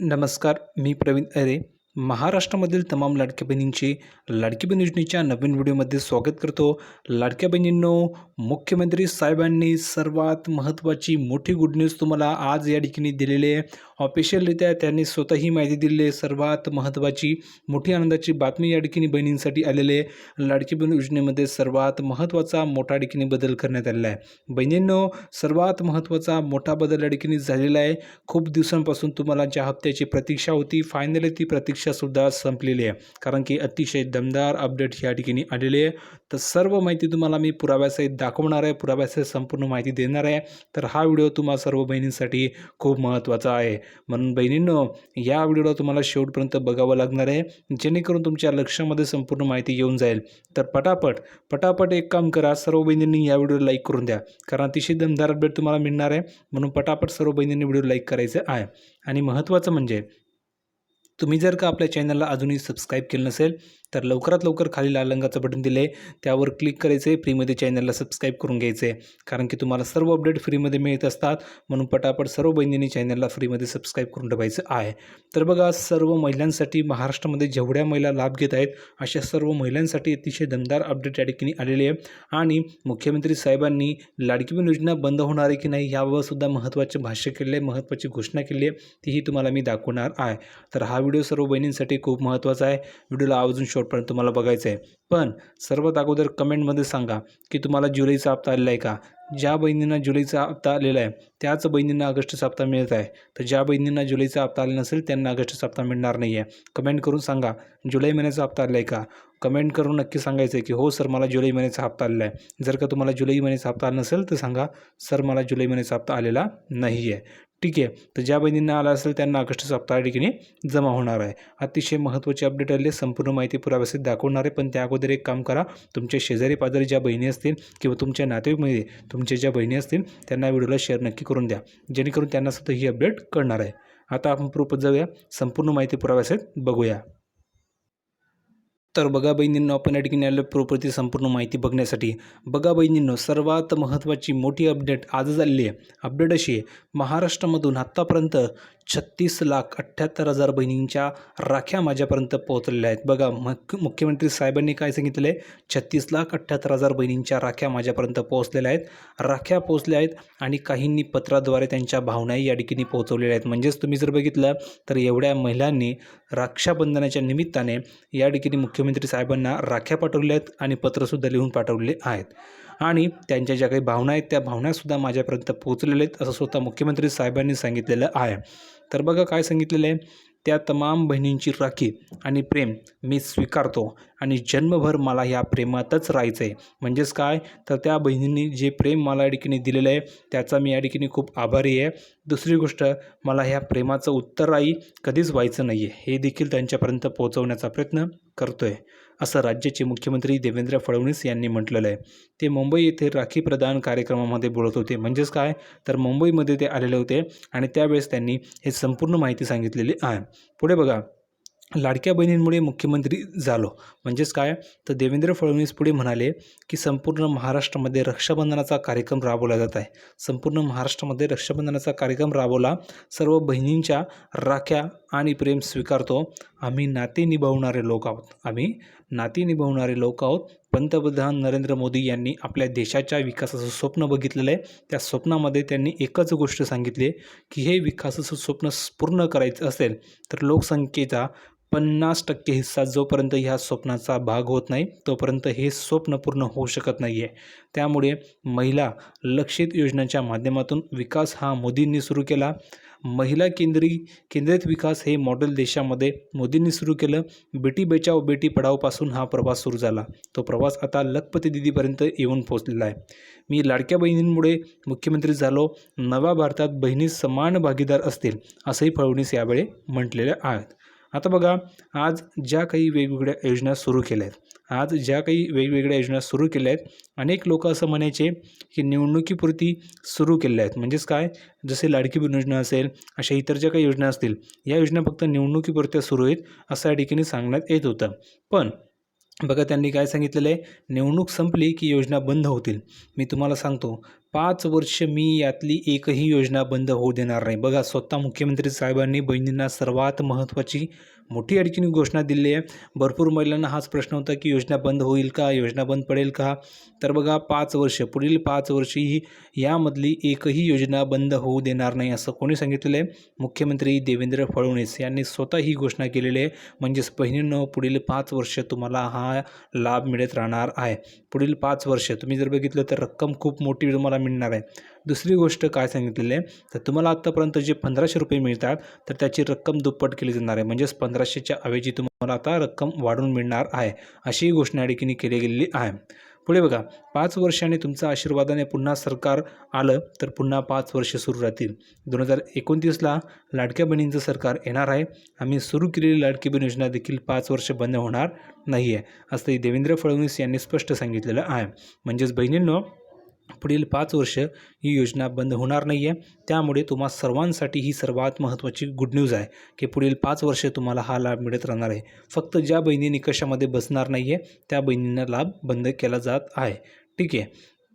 नमस्कार मी प्रवीण अरे. महाराष्ट्रामधील तमाम लाडक्या बहिणींची लाडकी बहीण योजनेच्या नवीन व्हिडिओमध्ये स्वागत करतो. लाडक्या बहिणींनो मुख्यमंत्री साहेबांनी सर्वात महत्त्वाची मोठी गुड न्यूज तुम्हाला आज या ठिकाणी दिलेली आहे. ऑफिशियलरित्या त्यांनी स्वतःही माहिती दिलेली आहे. सर्वात महत्त्वाची मोठी आनंदाची बातमी या ठिकाणी बहिणींसाठी आलेली आहे. लाडकी बहीण योजनेमध्ये सर्वात महत्त्वाचा मोठा ठिकाणी बदल करण्यात आलेला आहे. बहिणींनो सर्वात महत्त्वाचा मोठा बदल या ठिकाणी झालेला आहे. खूप दिवसांपासून तुम्हाला ज्या हप्त्याची प्रतीक्षा होती फायनली ती प्रतीक्षा परीक्षासुद्धा संपलेली आहे. कारण की अतिशय दमदार अपडेट या ठिकाणी आलेली आहे. तर सर्व माहिती तुम्हाला मी पुराव्यासहित दाखवणार आहे. पुराव्यासहित संपूर्ण माहिती देणार आहे. तर हा व्हिडिओ तुम्हा सर्व बहिणींसाठी खूप महत्त्वाचा आहे. म्हणून बहिणींनो या व्हिडिओला तुम्हाला शेवटपर्यंत बघावं लागणार आहे. जेणेकरून तुमच्या लक्षामध्ये संपूर्ण माहिती येऊन जाईल. तर पटापट पटापट एक काम करा. सर्व बहिणींनी या व्हिडिओला लाईक करून द्या. कारण अतिशय दमदार अपडेट तुम्हाला मिळणार आहे. म्हणून पटापट सर्व बहिणींनी व्हिडिओ लाईक करायचं आहे. आणि महत्त्वाचं म्हणजे तुम्ही जर का आपल्या चॅनलला अजूनही सबस्क्राईब केलं नसेल तर लवकरात लवकर खाली लाल रंगाचं बटन दिलं आहे त्यावर क्लिक करायचं आहे फ्रीमध्ये चॅनलला सबस्क्राईब करून घ्यायचं आहे कारण की तुम्हाला सर्व अपडेट फ्रीमध्ये मिळत असतात. म्हणून पटापट सर्व बहिणींनी चॅनलला फ्रीमध्ये सबस्क्राईब करून ठेवायचं आहे. तर बघा सर्व महिलांसाठी महाराष्ट्रामध्ये जेवढ्या महिला लाभ घेत आहेत अशा सर्व महिलांसाठी अतिशय दमदार अपडेट या ठिकाणी आलेले आहे. आणि मुख्यमंत्री साहेबांनी लाडकी बहीण योजना बंद होणार आहे की नाही याबाबत सुद्धा महत्त्वाचे भाष्य केले आहे महत्त्वाची घोषणा केली आहे. तीही तुम्हाला मी दाखवणार आहे. तर हा व्हिडिओ सर्व बहिणींसाठी खूप महत्त्वाचा आहे. व्हिडिओला आवाजून शेवटपर्यंत तुम्हाला बघायचं आहे पण सर्वात अगोदर कमेंटमध्ये सांगा की तुम्हाला जुलैचा हप्ता आलेला आहे का? ज्या बहिणींना जुलैचा हप्ता आलेला आहे त्याच बहिणींना ऑगस्टचा हप्ता मिळत आहे. तर ज्या बहिणींना जुलैचा हप्ता आला नसेल त्यांना ऑगस्टचा हप्ता मिळणार नाही आहे कमेंट करून सांगा जुलै महिन्याचा हप्ता आला आहे का? कमेंट करून नक्की सांगायचं आहे की हो सर मला जुलै महिन्याचा हप्ता आलेला आहे जर का तुम्हाला जुलै महिन्याचा हप्ता आला नसेल तर सांगा सर मला जुलै महिन्याचा हप्ता आलेला नाही आहे ठीक आहे. तर ज्या बहिणींना आला असेल त्यांना ऑगस्ट सप्ताह ठिकाणी जमा होणार आहे. अतिशय महत्त्वाचे अपडेट आले संपूर्ण माहिती पुराव्यासहित दाखवणार आहे. पण त्या अगोदर एक काम करा. तुमच्या शेजारी पाजारी ज्या बहिणी असतील किंवा तुमच्या नातेवाईकमध्ये तुमच्या ज्या बहिणी असतील त्यांना व्हिडिओला शेअर नक्की करून द्या. जेणेकरून त्यांना सुद्धा ही अपडेट कळणार आहे. आता आपण प्रूपत जाऊया. संपूर्ण माहिती पुराव्यासहित बघूया. तर बघा बहिणींनो आपण या ठिकाणी आलो प्रॉपर्टी संपूर्ण माहिती बघण्यासाठी. बघा बहिणींनो सर्वात महत्त्वाची मोठी अपडेट आज झालेली आहे. अपडेट अशी आहे महाराष्ट्रामधून आत्तापर्यंत छत्तीस लाख अठ्ठ्याहत्तर हजार बहिणींच्या राख्या माझ्यापर्यंत पोहोचलेल्या आहेत. बघा मुख्य मुख्यमंत्री साहेबांनी काय सांगितलं आहे? छत्तीस लाख अठ्ठ्याहत्तर हजार बहिणींच्या राख्या माझ्यापर्यंत पोहोचलेल्या आहेत. राख्या पोहोचल्या आहेत आणि काहींनी पत्राद्वारे त्यांच्या भावनाही या ठिकाणी पोहोचवलेल्या आहेत. म्हणजेच तुम्ही जर बघितलं तर एवढ्या महिलांनी रक्षाबंधनाच्या निमित्ताने या ठिकाणी मुख्यमंत्री मुख्यमंत्री साहेबांना राख्या पाठवल्या आहेत आणि पत्रसुद्धा लिहून पाठवलेले आहेत. आणि त्यांच्या ज्या काही भावना आहेत त्या भावनासुद्धा माझ्यापर्यंत पोहोचलेल्या आहेत असं स्वतः मुख्यमंत्री साहेबांनी सांगितलेलं आहे. तर बघा काय सांगितलेलं आहे. त्या तमाम बहिणींची राखी आणि प्रेम मी स्वीकारतो आणि जन्मभर मला ह्या प्रेमातच राहायचं आहे म्हणजेच काय? तर त्या बहिणींनी जे प्रेम मला या ठिकाणी दिलेलं आहे त्याचा मी या ठिकाणी खूप आभारी आहे. दुसरी गोष्ट मला ह्या प्रेमाचं उत्तराई कधीच व्हायचं नाही आहे हे देखील त्यांच्यापर्यंत पोहोचवण्याचा प्रयत्न करतो आहे असं राज्याचे मुख्यमंत्री देवेंद्र फडणवीस यांनी म्हटलेलं आहे. ते मुंबई येथे राखी प्रदान कार्यक्रमामध्ये बोलत होते. म्हणजेच काय? तर मुंबईमध्ये ते आलेले होते आणि त्यावेळेस त्यांनी हे संपूर्ण माहिती सांगितलेली आहे. पुढे बघा. लाडक्या बहिणींमुळे मुख्यमंत्री झालो. म्हणजेच काय? तर देवेंद्र फडणवीस पुढे म्हणाले की संपूर्ण महाराष्ट्रामध्ये रक्षाबंधनाचा कार्यक्रम राबवला जात आहे. संपूर्ण महाराष्ट्रामध्ये रक्षाबंधनाचा कार्यक्रम राबवला सर्व बहिणींच्या राख्या आणि प्रेम स्वीकारतो. आम्ही नाते निभावणारे लोक आहोत. आम्ही नाते निभावणारे लोक आहोत. पंतप्रधान नरेंद्र मोदी यांनी आपल्या देशाच्या विकासाचं स्वप्न बघितलेलं आहे. त्या स्वप्नामध्ये त्यांनी एकच गोष्ट सांगितली आहे की हे विकासाचं स्वप्न पूर्ण करायचं असेल तर लोकसंख्येचा पन्नास टक्के हिस्सा जोपर्यंत ह्या स्वप्नाचा भाग होत नाही तोपर्यंत हे स्वप्न पूर्ण होऊ शकत नाही आहे त्यामुळे महिला लक्षित योजनेच्या माध्यमातून विकास हा मोदींनी सुरू केला. महिला केंद्री केंद्रित विकास हे मॉडेल देशामध्ये मोदींनी सुरू केलं. बेटी बचाव बेटी पढावपासून हा प्रवास सुरू झाला. तो प्रवास आता लखपती दिदीपर्यंत येऊन पोहोचलेला आहे. मी लाडक्या बहिणींमुळे मुख्यमंत्री झालो. नव्या भारतात बहिणी समान भागीदार असतील असंही फडणवीस यावेळी म्हटलेले आहेत. आता बघा आज ज्या काही वेगवेगळ्या योजना सुरू केल्या आहेत आज ज्या काही वेगवेगळ्या योजना सुरू केल्या आहेत अनेक लोक असं म्हणायचे की निवडणुकीपुरती सुरू केल्या आहेत म्हणजेच काय? जसे लाडकी बहीण योजना असेल अशा इतर ज्या काही योजना असतील या योजना फक्त निवडणुकीपुरत्या सुरू आहेत असं या ठिकाणी सांगण्यात येत होतं. पण बघा त्यांनी काय सांगितलेलं आहे? निवडणूक संपली की योजना बंद होतील. मी तुम्हाला सांगतो पाच वर्ष मी यातली एकही योजना बंद होऊ देणार नाही. बघा स्वतः मुख्यमंत्री साहेबांनी बहिणींना सर्वात महत्त्वाची मोठी अडचणी घोषणा दिली आहे. भरपूर महिलांना हाच प्रश्न होता की योजना बंद होईल का? योजना बंद पडेल का? तर बघा पाच वर्ष पुढील पाच वर्ष ही यामधली एकही योजना बंद होऊ देणार नाही असं कोणी सांगितलेलं आहे? मुख्यमंत्री देवेंद्र फडणवीस यांनी स्वतः ही घोषणा केलेली आहे. म्हणजेच बहिणींनो पुढील पाच वर्ष तुम्हाला हा लाभ मिळत राहणार आहे. पुढील पाच वर्ष तुम्ही जर बघितलं तर रक्कम खूप मोठी तुम्हाला मिळणार आहे. दुसरी गोष्ट काय सांगितलेली आहे? तर तुम्हाला आत्तापर्यंत जे पंधराशे रुपये मिळतात तर त्याची रक्कम दुप्पट केली जाणार आहे. म्हणजेच पंधराशेच्या ऐवजी तुम्हाला आता रक्कम वाढून मिळणार आहे अशी घोषणा या केली गेलेली आहे. पुढे बघा पाच वर्षाने तुमच्या आशीर्वादाने पुन्हा सरकार आलं तर पुन्हा पाच वर्ष सुरू राहतील. दोन हजार एकोणतीसला लाडक्या बहिणींचं सरकार येणार आहे. आम्ही सुरू केलेली लाडकी बहीण योजना देखील पाच वर्ष बंद होणार नाही आहे असंही देवेंद्र फडणवीस यांनी स्पष्ट सांगितलेलं आहे. म्हणजेच बहिणींनो पुढील पाच वर्ष ही योजना बंद होणार नाही आहे त्यामुळे तुम्हा सर्वांसाठी ही सर्वात महत्त्वाची गुड न्यूज आहे की पुढील पाच वर्ष तुम्हाला हा लाभ मिळत राहणार आहे. फक्त ज्या बहिणी निकषामध्ये बसणार नाही आहे त्या बहिणींना लाभ बंद केला जात आहे. ठीक आहे.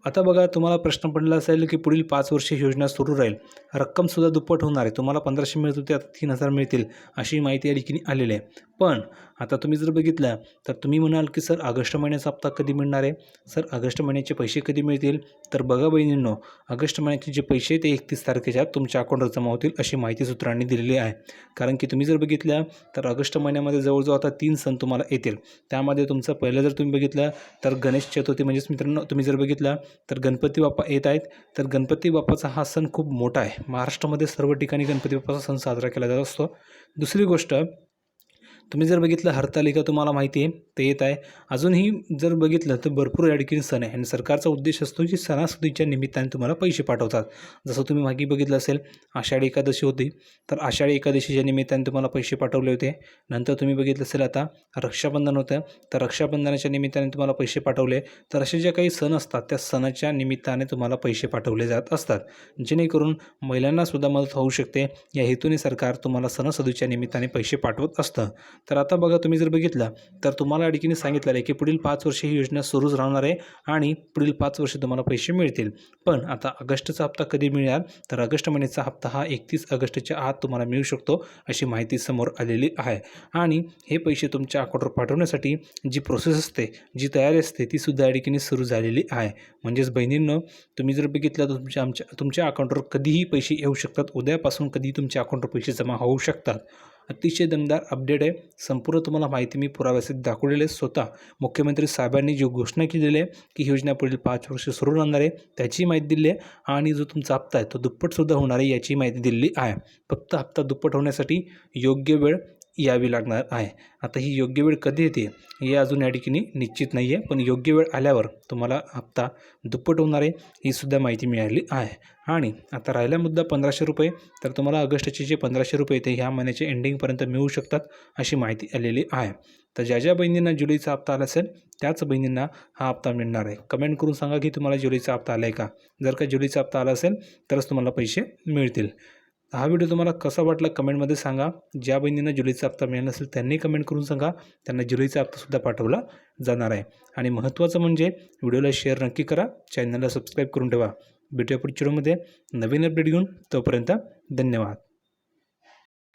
आता बघा तुम्हाला प्रश्न पडला असेल की पुढील पाच वर्ष ही योजना सुरू राहील. रक्कमसुद्धा दुप्पट होणार आहे. तुम्हाला पंधराशे मिळत होते आता तीन हजार मिळतील अशी माहिती या ठिकाणी आलेली आहे. पण आता तुम्ही जर बघितलं तर तुम्ही म्हणाल की सर ऑगस्ट महिन्याचा हप्ता कधी मिळणार आहे? सर ऑगस्ट महिन्याचे पैसे कधी मिळतील? तर बघा बहिणींनो ऑगस्ट महिन्याचे जे पैसे ते एकतीस तारखेच्या तुमच्या अकाउंटवर जमा होतील अशी माहिती सूत्रांनी दिलेली आहे. कारण की तुम्ही जर बघितलं तर ऑगस्ट महिन्यामध्ये जवळजवळ आता तीन सण तुम्हाला येतील. त्यामध्ये तुमचं पहिलं जर तुम्ही बघितलं तर गणेश चतुर्थी म्हणजेच मित्रांनो तुम्ही जर बघितलं तर गणपती बाप्पा येत आहेत. तर गणपती बाप्पाचा हा सण खूप मोठा आहे. महाराष्ट्रामध्ये सर्व ठिकाणी गणपती बाप्पाचा सण साजरा केला जात असतो. दुसरी गोष्ट तुम्ही जर बघितलं हरतालिका तुम्हाला माहिती आहे ते येत आहे. अजूनही जर बघितलं तर भरपूर या ठिकाणी सण आहे. आणि सरकारचा उद्देश असतो की सणासुदीच्या निमित्ताने तुम्हाला पैसे पाठवतात. जसं तुम्ही मागे बघितलं असेल आषाढी एकादशी होती तर आषाढी एकादशीच्या निमित्ताने तुम्हाला पैसे पाठवले होते. नंतर तुम्ही बघितलं असेल आता रक्षाबंधन होतं. तर रक्षाबंधनाच्या निमित्ताने तुम्हाला पैसे पाठवले. तर असे जे काही सण असतात त्या सणाच्या निमित्ताने तुम्हाला पैसे पाठवले जात असतात. जेणेकरून महिलांनासुद्धा मदत होऊ शकते. या हेतूने सरकार तुम्हाला सणासुदीच्या निमित्ताने पैसे पाठवत असतं. तर आता बघा तुम्ही जर बघितलं तर तुम्हाला अडकीने सांगितलं सांगितलेलं आहे की पुढील पाच वर्ष ही योजना सुरूच राहणार आहे आणि पुढील पाच वर्ष तुम्हाला पैसे मिळतील. पण आता ऑगस्टचा हप्ता कधी मिळणार तर ऑगस्ट महिन्याचा हप्ता हा एकतीस ऑगस्टच्या आत तुम्हाला मिळू शकतो अशी माहिती समोर आलेली आहे. आणि हे पैसे तुमच्या अकाउंटवर पाठवण्यासाठी जी प्रोसेस असते जी तयारी असते ती सुद्धा अडकीने सुरू झालेली आहे. म्हणजेच बहिणींनं तुम्ही जर बघितलं तर तुमच्या आमच्या तुमच्या अकाउंटवर कधीही पैसे येऊ शकतात. उद्यापासून कधी तुमच्या अकाउंटवर पैसे जमा होऊ शकतात? अतिशय दमदार अपडेट आहे. संपूर्ण तुम्हाला माहिती मी पुराव्यासाठी दाखवलेले स्वतः मुख्यमंत्री साहेबांनी जी घोषणा केलेली आहे की योजना पुढील पाच वर्ष सुरू राहणार आहे त्याची माहिती दिली आहे. आणि जो तुमचा हप्ता आहे तो दुप्पटसुद्धा होणार आहे याची माहिती दिलेली आहे. फक्त हप्ता दुप्पट होण्यासाठी योग्य वेळ यावी लागणार आहे. आता ही योग्य वेळ कधी येते हे अजून या ठिकाणी निश्चित नाही आहे पण योग्य वेळ आल्यावर तुम्हाला हप्ता दुप्पट होणार आहे ही सुद्धा माहिती मिळाली आहे. आणि आता राहिला मुद्दा पंधराशे रुपये. तर तुम्हाला ऑगस्टचे जे पंधराशे रुपये ते ह्या महिन्याच्या एंडिंगपर्यंत मिळू शकतात अशी माहिती आलेली आहे. तर ज्या ज्या बहिणींना जुलैचा हप्ता आला असेल त्याच बहिणींना हा हप्ता मिळणार आहे. कमेंट करून सांगा की तुम्हाला जुलैचा हप्ता आला आहे का? जर का जुलैचा हप्ता आला असेल तरच तुम्हाला पैसे मिळतील. हा व्हिडिओ तुम्हाला कसा वाटला कमेंटमध्ये सांगा. ज्या बहिणींना जुलैचा हप्ता मिळाला नसेल त्यांनी कमेंट करून सांगा. त्यांना जुलैचा हप्तासुद्धा पाठवला जाणार आहे. आणि महत्त्वाचं म्हणजे व्हिडिओला शेअर नक्की करा. चॅनलला सबस्क्राईब करून ठेवा. भेटूया पुढच्या व्हिडिओमध्ये. नवीन अपडेट घेऊन तोपर्यंत धन्यवाद.